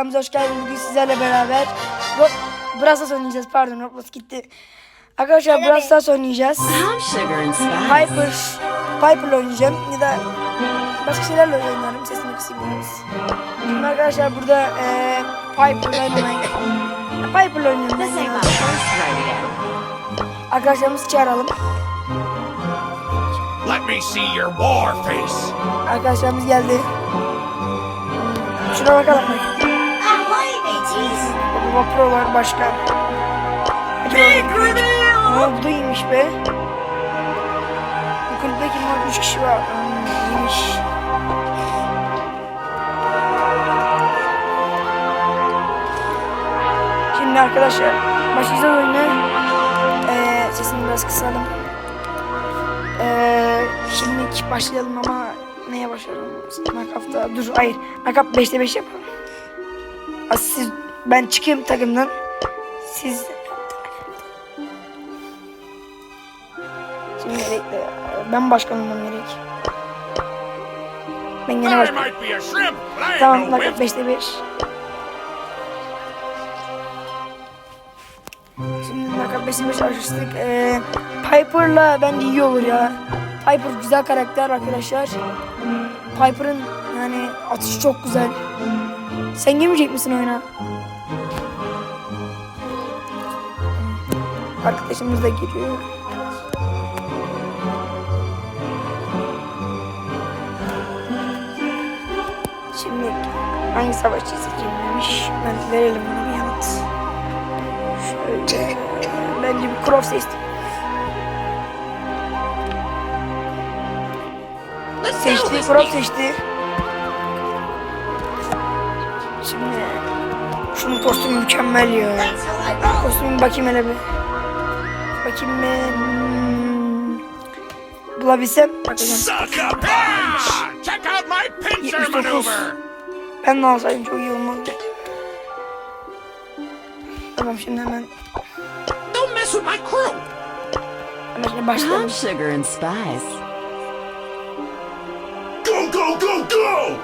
Kanalımıza hoş geldiniz. Bugün sizlerle beraber Brawl Stars oynayacağız. Pardon Roblox gitti. Arkadaşlar Brawl Stars oynayacağız. I'm sugar and spice. Piper, Piper'la oynayacağım ya da başka şeylerle oynarım. Sesini kısayım biraz. Şimdi arkadaşlar burada eee Piper'la oynamayı Piper'la oynuyorum. Arkadaşlarımızı çağıralım. Let me see your war face. Arkadaşlarımız geldi. Şuna bakalım. Baba Pro var başka. Big Aa, bu da iyiymiş be. Bu kulüpte kim var? 3 kişi var. Hmm, iyiymiş. Şimdi arkadaşlar başlayacağız oyuna. Ee, sesini biraz kısalım. Ee, şimdi başlayalım ama neye başlayalım? Nakafta. Dur hayır. Nakaf 5'te 5 yapalım. Siz, ben çıkayım takımdan. Siz Şimdi bekle. Ben başkan olmam gerek. Ben gene başkan. Tamam wimp. 5'te 5. Şimdi nakaf 5'te 5 açtık. Ee, Piper'la bence iyi olur ya. Piper güzel karakter arkadaşlar. Piper'ın yani atışı çok güzel. Sen girmeyecek misin oyuna? Arkadaşımız da giriyor. Şimdi hangi savaşçıyı seçeyim demiş. Ben verelim ona bir yanıt. Şöyle bence bir Crow seçtim. Seçti, Crow seçti. Şimdi şunun kostümü mükemmel ya. Kostümü bakayım hele bir. Bakayım ben. Bulabilsem bakacağım. Suck a punch! Check out my pincer 79. maneuver. Ben de alsaydım çok iyi olmazdı. Tamam şimdi hemen Don't mess with my crew. hemen şimdi başlayalım. I'm sugar and spice. Go, go, go, go!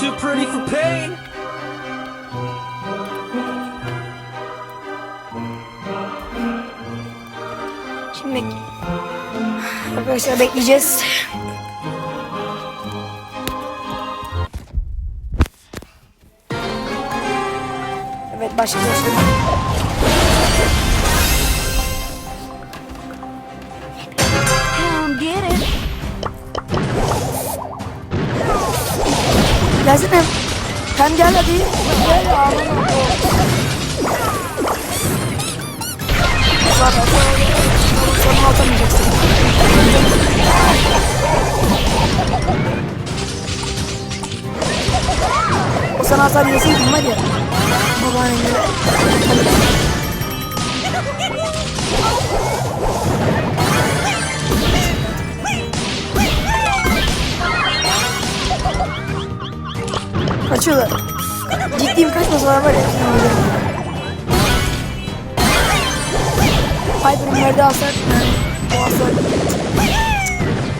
Too pretty for pain. Şimdi arkadaşlar bekleyeceğiz. Evet it. Gelsene. Sen gel hadi. Gel. Zaten sonra atamayacaksın. O sana hasar yeseydin var ya. Babaannem gibi. Kaçıyorlar. Ciddiyim kaçmasalar var ya. Piper'ın nerede hasar? Yani o hasar.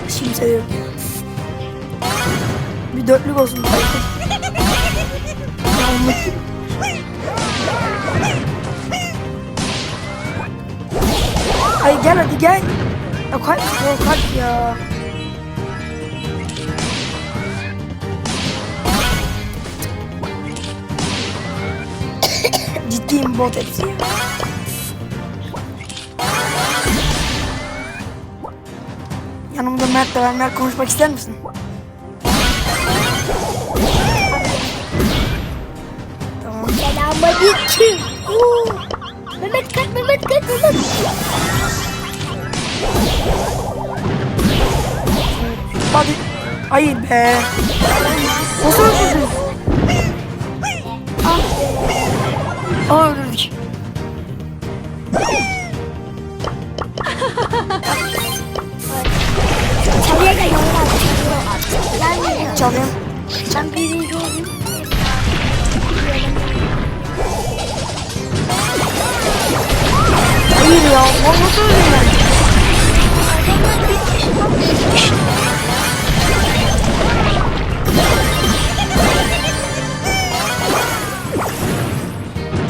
Hiç kimse yok. Bir dörtlük olsun Piper. Ya onluk. Ay gel hadi gel. Ya kalk ya kalk ya. Ciddiyim bot hepsi Yanımda Mert de var. Mert konuşmak ister misin? Tamam. Selamünaleyküm. Mehmet kaç, Mehmet kaç, Mehmet. Hadi. Hayır be. Nasıl öldürdün? Ah. Aa öldürdük. alayım. Ben birinci olayım. Hayır ya, Mahmut'u öldüm ben.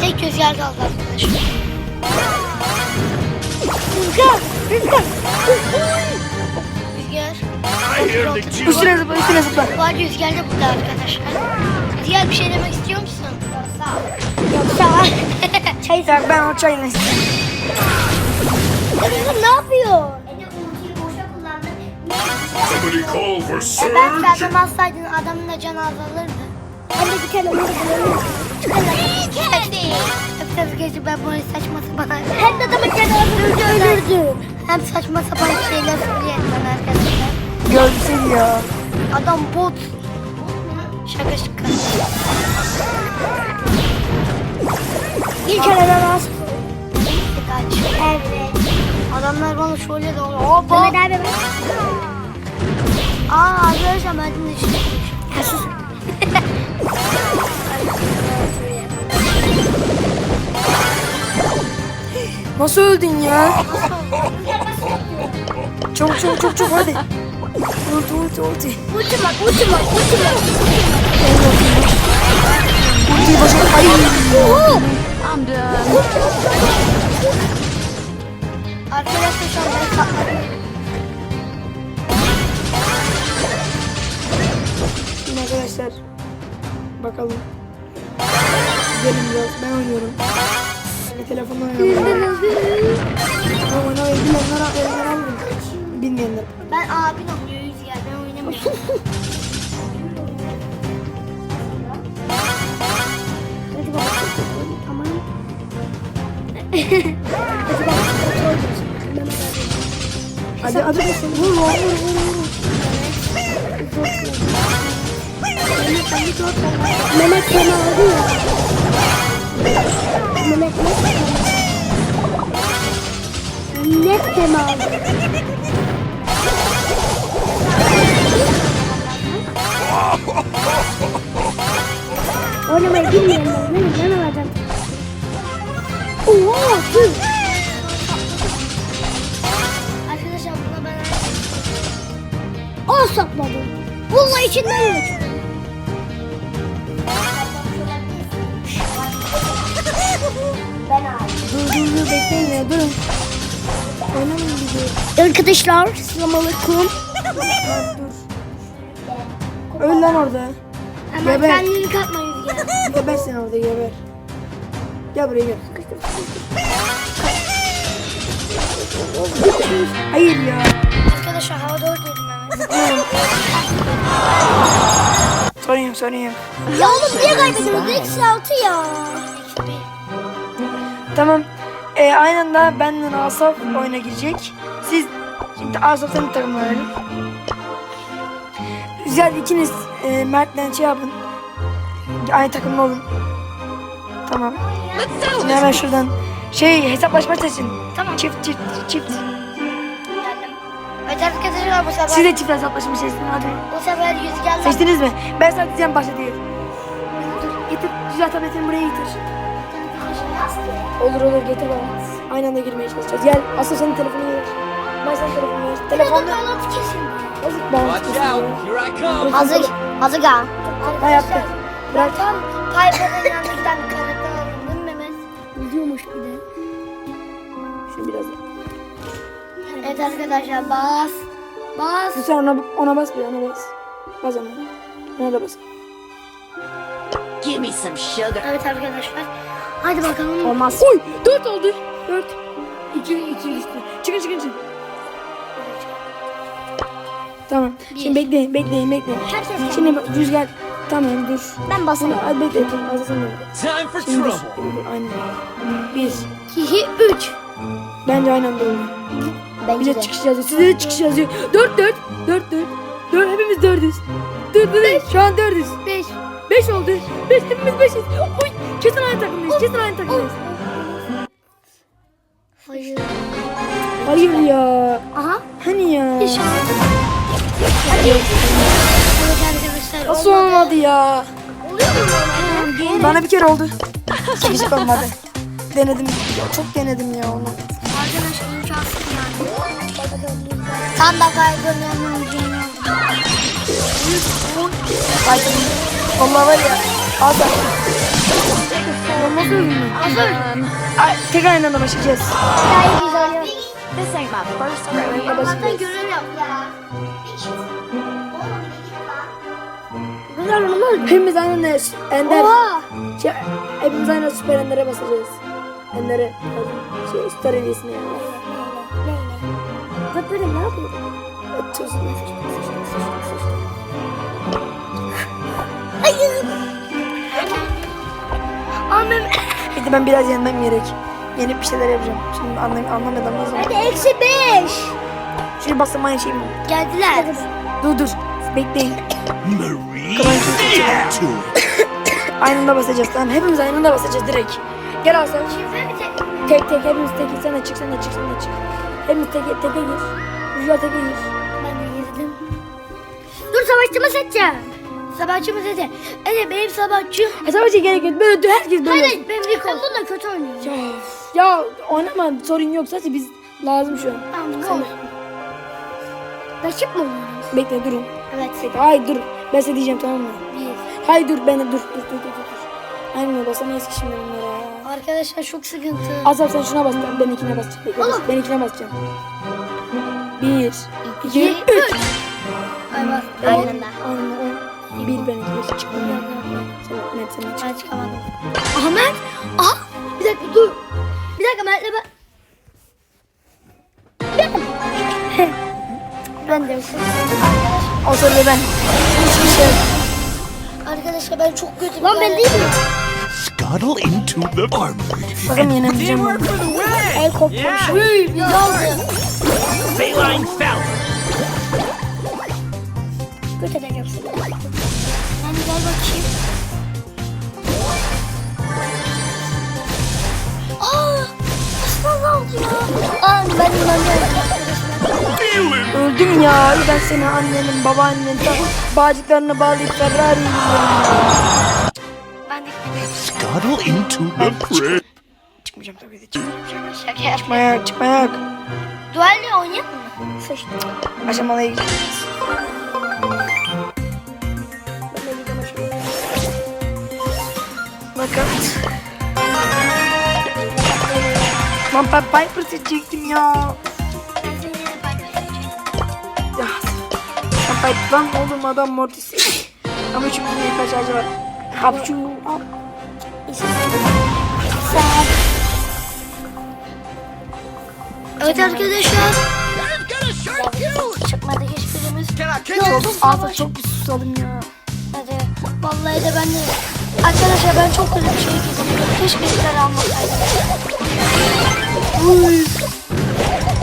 Tek rüzgar kaldı arkadaşlar. Rüzgar, rüzgar. Üstüne zıpla üstüne zıpla. Bu arada Rüzgar da burada arkadaşlar. Rüzgar bir şey demek istiyor musun? Yoksa. Çay Ya ben o çayını istiyorum. Kızım ne yapıyor? Somebody call for Ben surge. kazanmazsaydın adamın da canı azalırdı. De bir tane onu bulalım. Kendi. Hep gece ben böyle saçma sapan. Hem de adamın canı azalırdı ölürdü. Hem saçma sapan şeyler söyleyelim ben arkadaşlar. Görsün ya. Adam bot. Şaka şaka. Bir kere ben az. Kaç. Evet. Adamlar bana şöyle de oluyor. Hoppa. Mehmet abi ben. Aa arkadaşlar ben de sus. Nasıl öldün ya? Çabuk çabuk çabuk çabuk hadi. Ulti ulti ulti. Ulti bak ulti bak ulti bak. Ultiyi başa... Ay. I'm done. Arkadaşlar şu an ben katladım. Şimdi arkadaşlar. Bakalım. Gidelim biraz. Ben oynuyorum. Ben telefonla oynuyorum. Ama oynamayı bilenler alırım. Bilmeyenler. Ben abin oynuyor Rüzgar ben oynamıyorum. Hadi bakalım. Tamam. Hadi hadi bakalım. Vur vur vur vur. vur. Mehmet beni aldı ya. Mehmet net Net aldı. Oynamayı bilmeyenler ne ben alacağım. Oha tüh. Arkadaşlar buna ben Al sapladım. Vallahi içinden geçiyor. Ben aldım. Dur dur dur bekleyin ya durun. Arkadaşlar selamünaleyküm. Dur. Öl lan orada. Ama Geber. kendini katma Rüzgar. Geber sen orada geber. Gel buraya gel. Hayır ya. Arkadaşlar hava doğru dedim hemen. Sorun yok sorun yok. Ya oğlum niye kaybediyoruz? Eksi altı ya. Tamam. Ee, aynı anda benle Asaf oyuna girecek. Siz şimdi Asaf'tan bir takım verelim. Güzel ikiniz e, Mert'le şey yapın. Aynı takımda olun. Tamam. Şimdi hemen şuradan şey hesaplaşma seçin. Tamam. Çift çift çift. Bu sefer, Siz de çift hesaplaşma seçin hadi. bu sefer Rüzgar'la Seçtiniz mi? Ben sana diyeceğim başla diye. Getir. Güzel tabletini buraya getir. Olur olur getir bana. Aynı anda girmeye çalışacağız. Gel asıl senin telefonunu ver. Ben senin telefonunu ver. Telefonda bağlantı kesin. Hazır, hazır gal. Ha yaptı. Bırak. Tam Piper'ın yanına giden bir karakter mi Mehmet? Biliyormuş bir de. Şunu biraz. Evet arkadaşlar bas. Bas. Sen ona, ona bas bir ona bas. Bas ona. Ona da bas. Give me some sugar. Evet arkadaşlar. Hadi bakalım. Olmaz. Uy! Dört oldu. Dört. İki, iki düştü. Çıkın çıkın çıkın. Tamam. Şimdi bekleyin bekleyin bekleyin. Herkes Şimdi bak, rüzgar. Tamam dur. Ben basayım. Hadi bekle. De. Time for Şimdi trouble. dur. Aynen. Bir. 2, 3. Bence aynı anda oldu. Bence Bize de. çıkış yazıyor. Size de çıkış yazıyor. Dört dört. Dört dört. Dört hepimiz dördüz. Dört dört. Şu an dördüz. 5. Beş oldu. Beş hepimiz beşiz. Oy. Kesin aynı takımdayız. Kesin aynı takımdayız. Hayır. Hayır ya. Aha. Hani ya. İnşallah. Hadi. Evet arkadaşlar. Nasıl olmadı ya? Oluyor mu normalde? Bana bir kere oldu. Hiç olmadı. Denedim. Çok denedim ya onu. Arkadaşlar çalsın yani. Tam da kaybediyorum. Ay, Vallahi var ya. Sen. Olmaz mı? Um, Ay, tek aynı anda başlayacağız. Güzel oynuyor. this ain't my first rodeo. Allah'tan görev yap ya. Güzel olmaz? Hepimiz aynı Ender. Oha. Şey, hepimiz aynı süper Ender'e basacağız. Ender'e. Şey, süper hediyesine yani. Bak böyle ne yapıyor? Atıyorsun. Hayır. Annem. Bir de ben biraz yenmem gerek. Yenip bir şeyler yapacağım. Şimdi anlam anlamadım o zaman. Hadi eksi beş. Şuraya bastım aynı şey mi? Geldiler. Dur dur. Bekleyin. Marie, Come on, get to it. Aynı anda basacağız tamam. Hepimiz aynı anda basacağız direkt. Gel Aslan. Tek tek hepimiz tek. Sen de çık sen de çık sen de çık. Hepimiz tek teke gir. Rüzgar teke gir. Ben de girdim. Dur savaşçımı seçeceğim. Savaşçımı seçeceğim. Evet benim savaşçım. E savaşa gerek yok. Böyle herkes böyle. Hayır benim Rico. Ben bununla kötü oynuyorum. Ya, ya oynama sorun yok. Sadece biz lazım şu an. Tamam Sen de. Rakip mi oynuyoruz? Bekle durun. Evet. Bekle. Hayır dur. Ben size diyeceğim tamam mı? Bir. Hayır dur ben de dur dur dur dur dur. Aynen basamayız ki şimdi bunlara. Arkadaşlar çok sıkıntı. Azap sen şuna bas. Ben ikine basacağım. Bekle, Oğlum. Ben ikine basacağım. Bir, iki, İki, üç. Ay bak. On, Aynen ben iki çıktım. Yok, yok, yok. Sen net sen çık. Ben çıkamadım. Ahmet. Aha. Bir dakika dur. Bir dakika Mert'le ben. ben de. O sırada ben. Hiçbir şey. Arkadaşlar ben çok kötü. Lan ben değil mi? Scuttle into the armory. Bakın yenemeyeceğim ben. El kopmuş. Hıy bir aldı. Feline. Götüreceğim seni. Ben gel bakayım. Aa! Aslan aldı ya. Aa ben inanıyorum Öldüm ya. Ben seni annenin, babaannenin ta bağcıklarına bağlayıp Ferrari'yi yiyorum. Ben de scuttle into the prey. Çıkmayacağım tabii de çıkmayacağım. şaka. Çıkmayak, çıkmayak. Duelle oynayalım mı? Sıçtım. Aşamalıya gideceğiz. Bakın. Lan ben Piper seçecektim ya. Ya. Ben Piper lan oğlum adam Mortis. Ama çünkü bir kaç ağacı var. Hapçu. Evet arkadaşlar. Çıkmadı hiçbirimiz. Yok. Ağzı çok bir susadım ya. Hadi. Vallahi de ben de. Arkadaşlar ben çok kötü bir şey kesildim. Keşke yukarı almasaydım. Uy.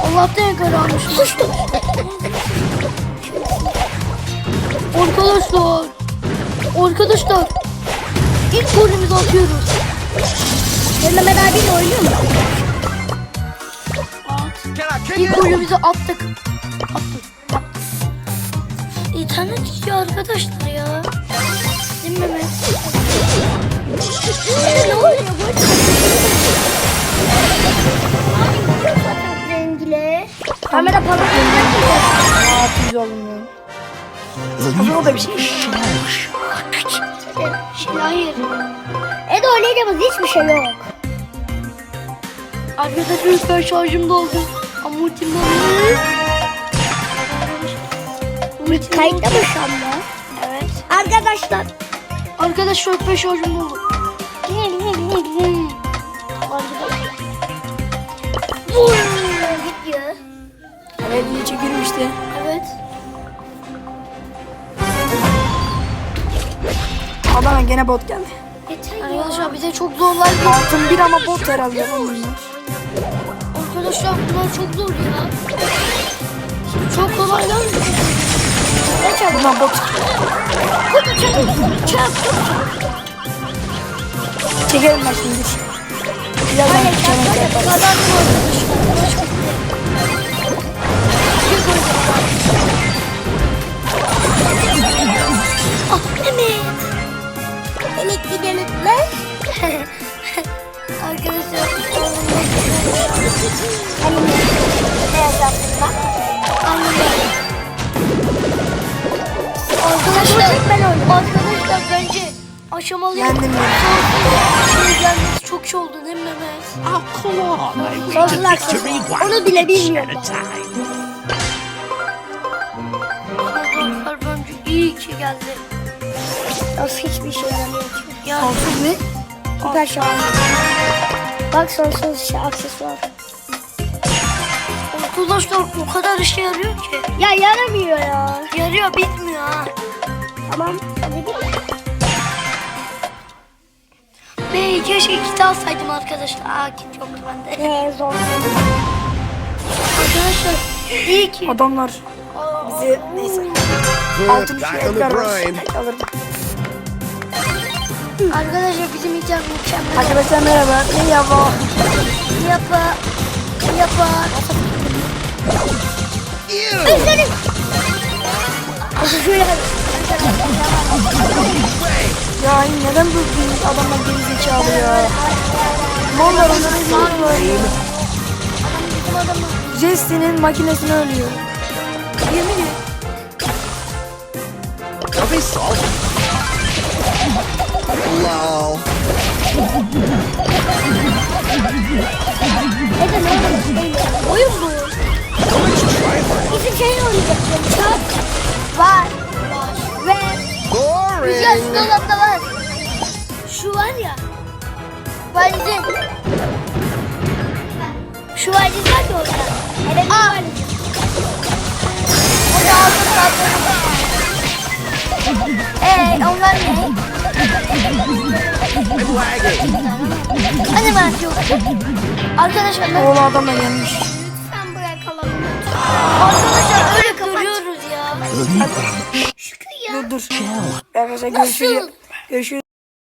Allah'tan yukarı almışım. Sıçtım. Arkadaşlar. Arkadaşlar. İlk golümüzü atıyoruz. Seninle beraber oynuyor mu? İlk golümüzü. Attık. Attık. İnternet gidiyor arkadaşlar ya. Mehmet? ne oluyor bu? Rengile. Kamera para Aa tüz oldum ya. O da bir şey. Hayır. E de oynayacağımız hiçbir şey yok. Arkadaşlar lütfen şarjım doldu. Ama ultim doldu. Kayıtta mı şu anda? Evet. Arkadaşlar. Arkadaşlar lütfen şarjım doldu. Vur. Gidiyor. Evet iyi çekiyorum işte. Evet. Adana gene bot geldi. Arkadaşlar bize çok zorlar geldi. Altın bir ama bot herhalde. Arkadaşlar bunlar çok zor ya. Çok kolay lan. Ne çabuk. Bunlar bot. Hadi çabuk. Çabuk. Çekelim ben şimdi. Birazdan çabuk. yaparız. Ah evet. Delik gidelikler. Arkadaşlar. Annem. Ne yazacaktım Arkadaşlar ben bence aşamalıyım. Yendim beni. Şey gelmesi çok şey oldu değil mi Mehmet? Oh, come on. One Onu bile bilmiyorum. Arkadaşlar bence iyi ki geldi. Nasıl hiçbir şey yaramıyor. Ya Sonsuz ne? süper şans. Bak sonsuz şey, aksesuar. Arkadaşlar o kadar işe yarıyor ki. Ya yaramıyor ya. Yarıyor bitmiyor. Tamam. Be keşke kit alsaydım arkadaşlar. Aa kit yok bende. Eee zor. Arkadaşlar iyi ki. Adamlar bizi neyse. Altın üstü back on the ekler var. grind. Alırım. Arkadaşlar bizim icat mükemmel. Arkadaşlar merhaba. Merhaba. Yapa. Yapa. Özledim. Şöyle Ya neden bu adamlar geri zekalı ya? Mallar onların böyle. bizim adamı. Jesse'nin makinesini ölüyor. Yemin ederim. Don't be salty. Lol. Neden oğlum? Oyun bu. Bizim şey oynayacaktım. Çak. Var. Güzel Boring. dolapta var. Şu var ya. Valizin. Şu valiz var ya orada. Evet bu valiz. Onu aldım tatlım. Eee onlar ne? Hani ben yok. Arkadaşlar ben... Oğlu adamla gelmiş. Lütfen bırakalım. Arkadaşlar öyle görüyoruz ya. Şükür ya. Dur dur. Arkadaşlar görüşürüz. Görüşürüz.